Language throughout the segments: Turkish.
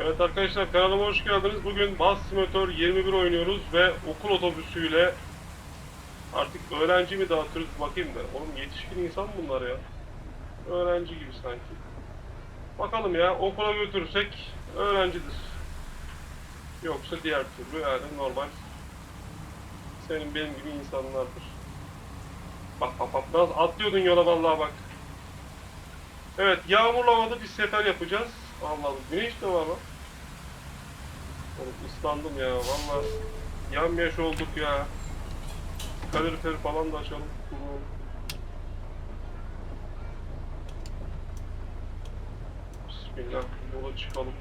Evet arkadaşlar kanalıma hoş geldiniz. Bugün Bus Simulator 21 oynuyoruz ve okul otobüsüyle artık öğrenci mi dağıtıyoruz bakayım da. Oğlum yetişkin insan bunlar ya. Öğrenci gibi sanki. Bakalım ya okula götürürsek öğrencidir. Yoksa diğer türlü yani normal senin benim gibi insanlardır. Bak bak bak biraz atlıyordun yola vallahi bak. Evet yağmurlu havada bir sefer yapacağız. Allah güneş de var lan. Oğlum ıslandım ya valla. Yamyaş olduk ya. Kalorifer falan da açalım. kurulum. Bismillah yola çıkalım.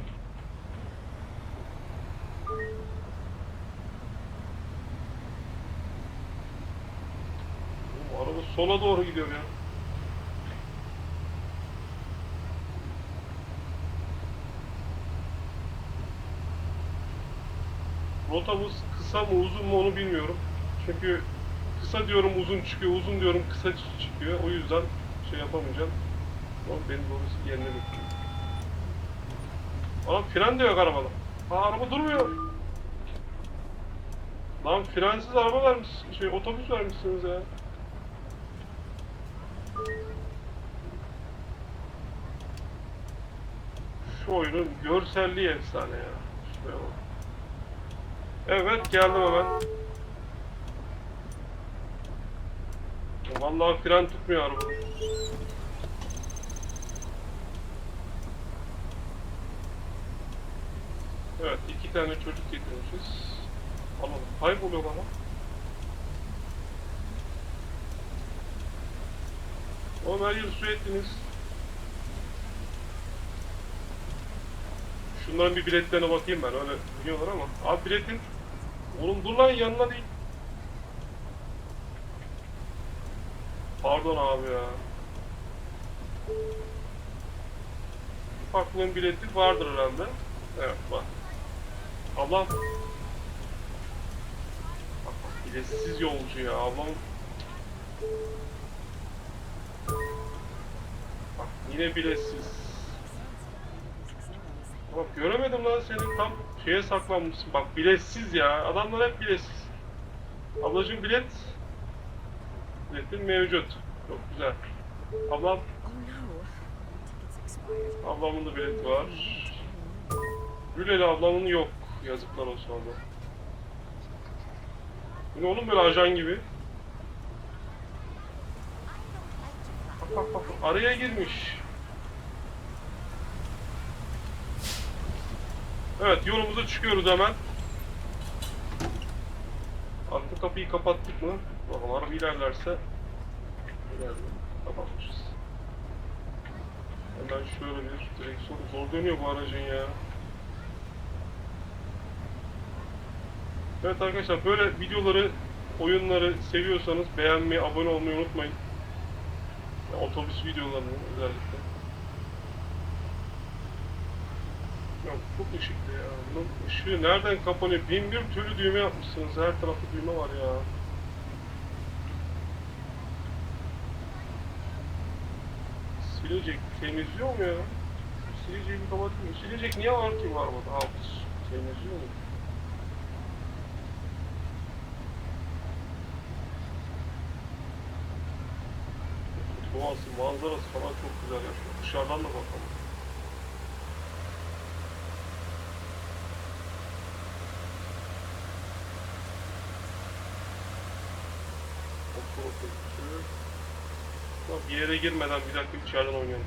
Oğlum, araba sola doğru gidiyor ya. Rotamız kısa mı uzun mu onu bilmiyorum. Çünkü kısa diyorum uzun çıkıyor, uzun diyorum kısa çıkıyor. O yüzden şey yapamayacağım. Oğlum benim doğrusu yerine bekliyor. Aa fren de yok arabada. Aa araba durmuyor. Lan frensiz araba vermiş, şey otobüs vermişsiniz ya. Şu oyunun görselliği efsane ya. Evet geldim hemen. Vallahi fren tutmuyor araba. Evet iki tane çocuk getirmişiz. Alalım. Kayboluyor bana. Oğlum her su ettiniz. Şunların bir biletlerine bakayım ben öyle biliyorlar ama. Abi biletin. Oğlum dur lan yanına değil. Pardon abi ya. Ufaklığın bileti vardır herhalde. Evet var. Ablam. Biletsiz yolcu ya ablam. Bak yine biletsiz. Bak göremedim lan seni tam şeye saklanmışsın. Bak biletsiz ya. Adamlar hep biletsiz. Ablacığım bilet. Biletin mevcut. Çok güzel. Ablam, ablamın da bileti var. Güleli ablamın yok. Yazıklar olsun abla. Bu ne oğlum böyle ajan gibi? Bak bak bak araya girmiş. Evet yolumuza çıkıyoruz hemen. Arka kapıyı kapattık mı? Bakalım araba ilerlerse ilerliyor. Kapatmışız. Hemen şöyle bir direksiyon zor dönüyor bu aracın ya. Evet arkadaşlar böyle videoları, oyunları seviyorsanız beğenmeyi, abone olmayı unutmayın. Ya, otobüs videolarını özellikle. Ya çok ışıklı ya. Bunun nereden kapanıyor? Bin bir türlü düğme yapmışsınız. Her tarafta düğme var ya. Silecek temizliyor mu ya? Sileceği bir kapatayım. Silecek niye var ki bu arabada? Hafız temizliyor mu? Doğası, manzarası falan çok güzel ya. Dışarıdan da bakalım. Bak bir yere girmeden bir dakika içeriden oynayalım.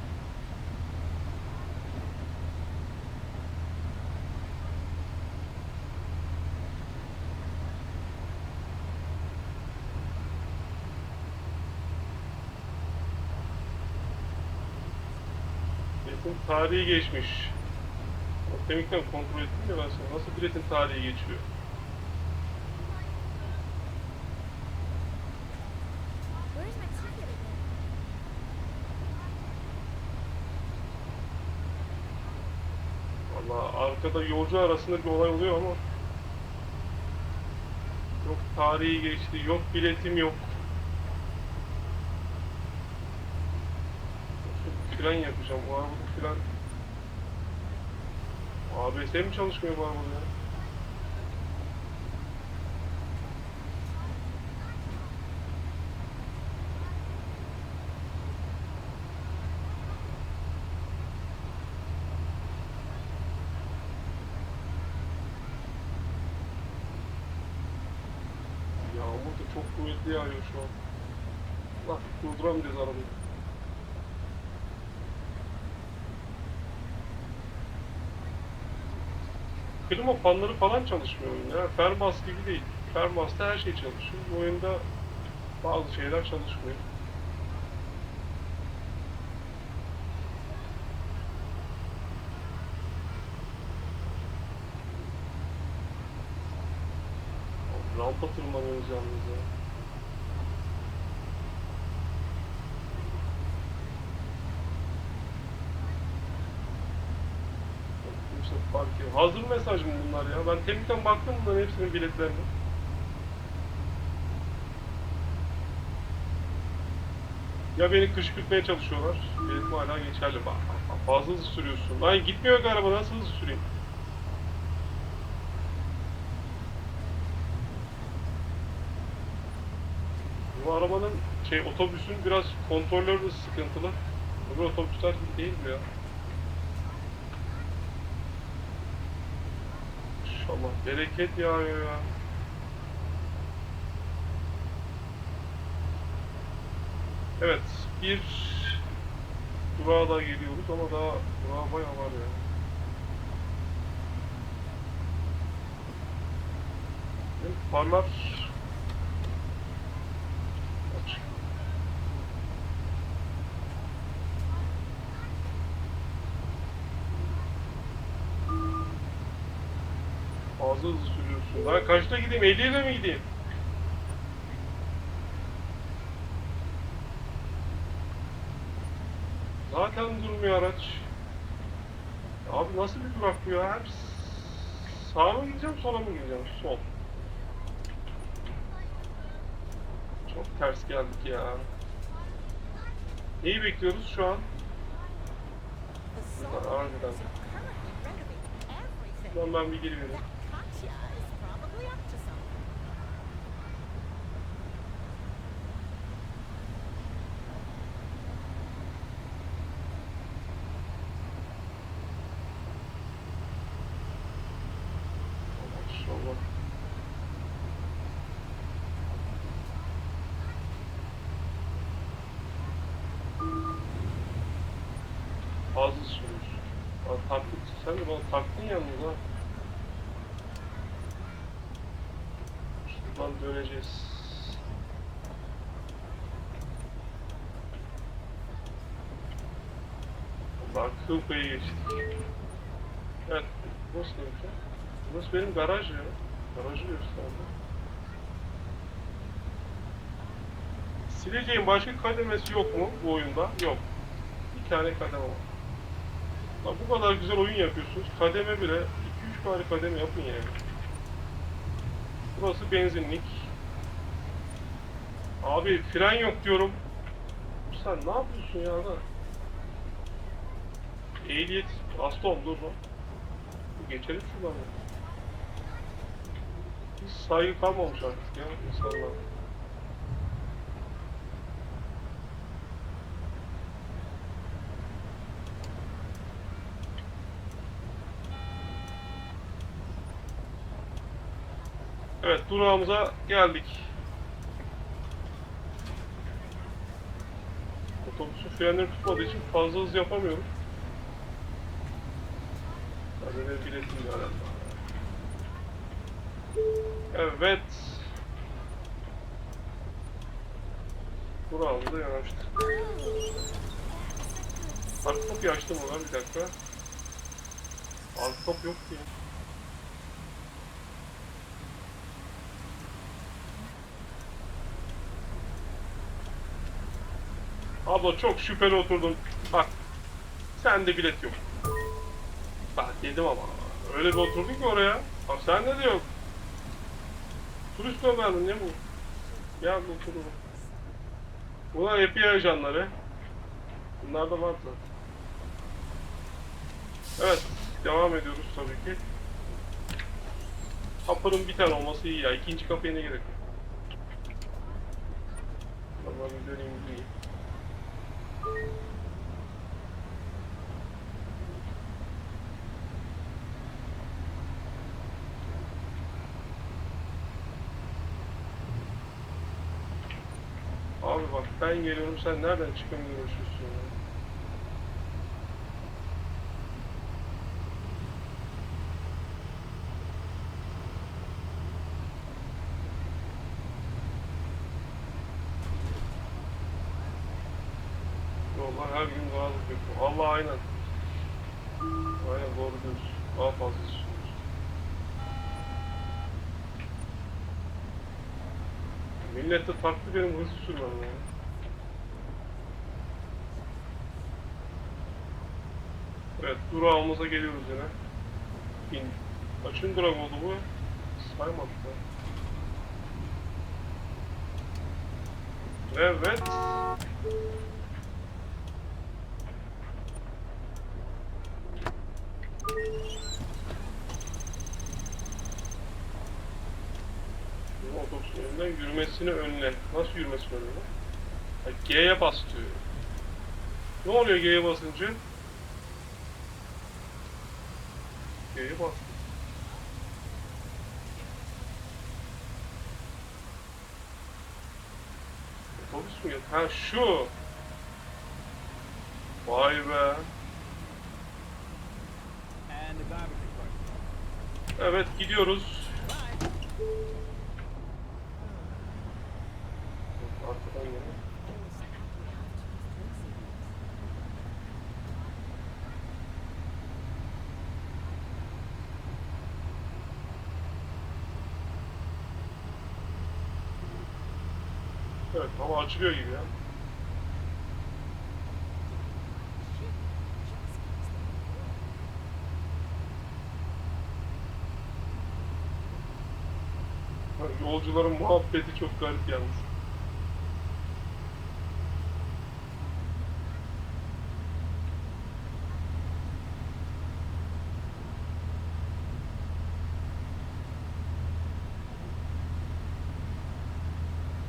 Biletin tarihi geçmiş. Otomatikten kontrol ettim ya ben sana. Nasıl biletin tarihi geçiyor? Valla arkada yolcu arasında bir olay oluyor ama yok tarihi geçti. Yok biletim yok. Fren yapacağım. Bu arabada fren... ABS mi çalışmıyor bu arabada ya? Yağmur da çok kuvvetli yağıyor şu an. Allah durduramayacağız arabayı. Klima fanları falan çalışmıyor oyunda. Fermas gibi değil. Fermas'ta her şey çalışıyor. Bu oyunda bazı şeyler çalışmıyor. Rampa tırmanıyoruz yalnız ya. İşte. Hazır mesaj mı bunlar ya? Ben temizden baktım bunların hepsinin biletlerine. Ya beni kışkırtmaya çalışıyorlar. Biletim hala geçerli. Bak, fazla hızlı sürüyorsun. Lan gitmiyor ki araba nasıl hızlı süreyim? Bu arabanın şey otobüsün biraz kontrolleri de sıkıntılı. Öbür otobüsler değil mi ya? İnşallah bereket yağıyor ya. Evet, bir durağa daha geliyoruz ama daha durağa bayağı var ya. Benim Farlar Fazla hızlı sürüyorsun. Ben kaçta gideyim? 50 ile mi gideyim? Zaten durmuyor araç. Abi nasıl bir durak bu ya? Hep sağa mı gideceğim, sola mı gideceğim? Sol. Çok ters geldik ya. Neyi bekliyoruz şu an? Harbiden. Lan ben bir geri vereyim. Fazla. Lan taktık, sen de bana taktın yalnız ha. Döneceğiz. Allah kıl payı geçtik. Evet, burası ne yapacağım? Burası benim garaj ya. Garajı gösterdi. Sileceğin başka kademesi yok mu bu oyunda? Yok. Bir tane kademe var. Lan bu kadar güzel oyun yapıyorsunuz. Kademe bile 2-3 bari kademe yapın yani. Burası benzinlik. Abi fren yok diyorum. Sen ne yapıyorsun ya da? Ehliyet. Hasta ol dur lan. Geçelim şuradan. Hiç saygı kalmamış artık ya insanlar. Evet durağımıza geldik. Otobüsün frenleri tutmadığı için fazla hız yapamıyorum. Bir biletim herhalde. Evet. Durağımıza yanaştık. Arka kapıyı açtım ona bir dakika. Arka kapı yok ki. Abla çok şüpheli oturdun. Bak. Sende bilet yok. Bak dedim ama. Öyle bir oturdun ki oraya. Bak sende de yok. Turist Ömer'in ne bu? Bu turu. Bunlar FBI ajanları. Bunlar da var zaten. Evet, devam ediyoruz tabii ki. Kapının bir tane olması iyi ya. İkinci kapıya ne gerek yok? Vallahi bir döneyim iyi. Abi bak ben geliyorum sen nereden çıkmaya Yollar her gün daha da kötü. Allah aynen. Aynen doğru diyorsun. Daha fazla sürüyoruz. Millet de taktı benim hızlı sürmem ya. Evet durağımıza geliyoruz yine. İn. Kaçın durak oldu bu? Saymadık da. Evet. Bu otobüsün önünden yürümesini önle. Nasıl yürümesini önle? G'ye bas diyor. Ne oluyor G'ye basınca? G'ye bas. Otobüs mü? Ha şu. Vay be. Evet gidiyoruz. Arkadan gene. Evet hava açılıyor gibi ya. Yolcuların muhabbeti çok garip yalnız.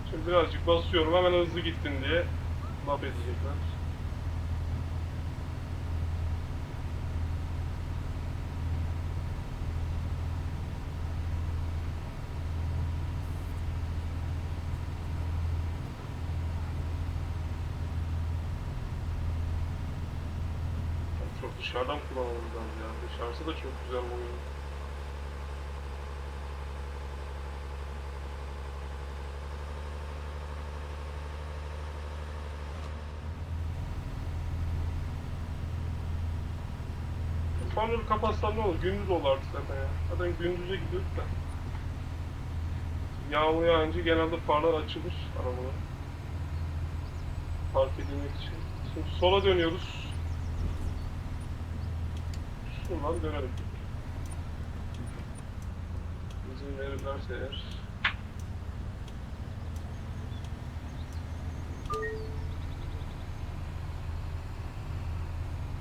Şimdi birazcık basıyorum hemen hızlı gittin diye laf edecekler. Çok dışarıdan kullanmamız lazım ya. Dışarısı da çok güzel bu oyun. Farları kapatsam ne olur? Gündüz olur artık zaten ya. Zaten gündüze gidiyorduk da. Yağmur yağınca genelde farlar açılır arabaların. Park edilmek için. Şimdi sola dönüyoruz. Şuradan dönelim. İzin verirlerse eğer.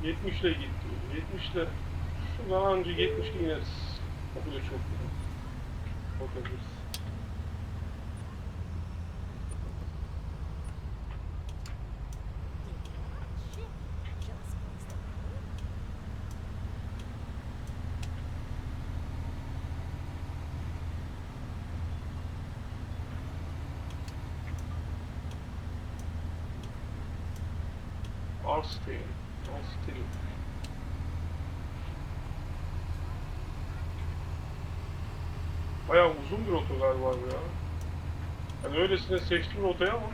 Yetmişle git diyor. Yetmişle şuradan anca yetmişle ineriz. O bile çok güzel. Bakabiliriz. Shit Arstil. Bayağı uzun bir rota galiba bu ya. Yani öylesine seçtim rotayı ama.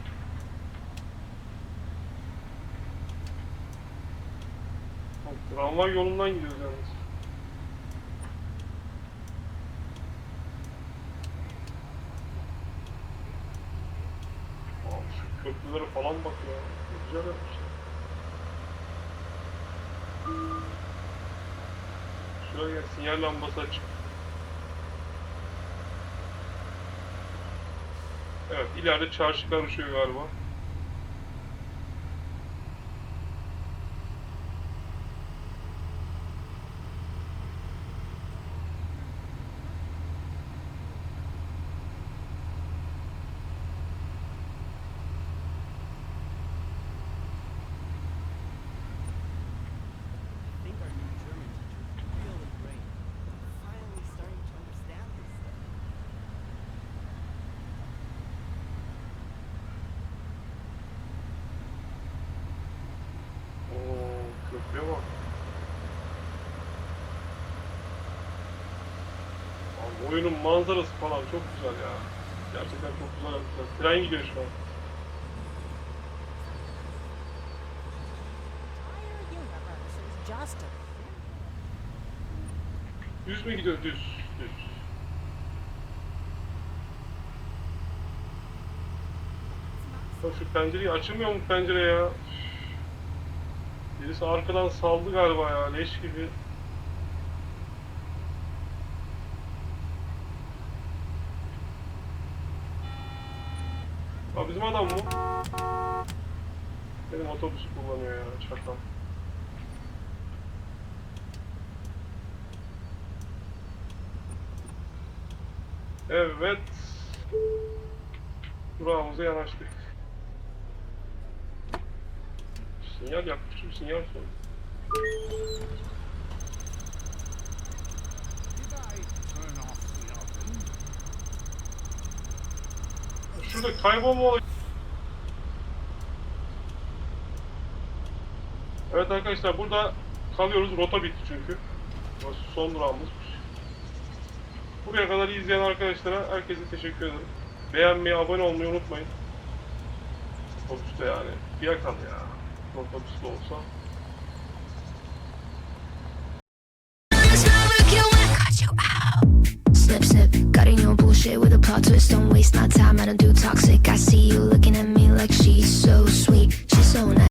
Tramvay yolundan gidiyoruz yalnız. Köprülere falan bak ya. Güzel yapmışlar. Şuraya sinyal lambası açık. Evet ileride çarşı karışıyor galiba. Bak. Abi, oyunun manzarası falan çok güzel ya. Gerçekten çok güzel yapmışlar. Tren gidiyor şu an. Düz mü gidiyor? Düz. Düz. Şu pencereyi açılmıyor mu pencere ya? Birisi arkadan saldı galiba ya leş gibi. Aa bizim adam mı? Benim otobüsü kullanıyor ya çakal. Evet. Durağımıza yanaştık. Sinyal yapmıştım, sinyal oven? Şurada kaybolma olayı. Evet arkadaşlar burada kalıyoruz. Rota bitti çünkü. Son durağımız. Buraya kadar izleyen arkadaşlara herkese teşekkür ederim. Beğenmeyi, abone olmayı unutmayın. Otobüste yani. Fiyakalı ya. otobüsle olsa Slip, cutting your bullshit with a plot twist. Don't waste my time, I don't do toxic. I see you looking at me like she's so sweet, she's so nice.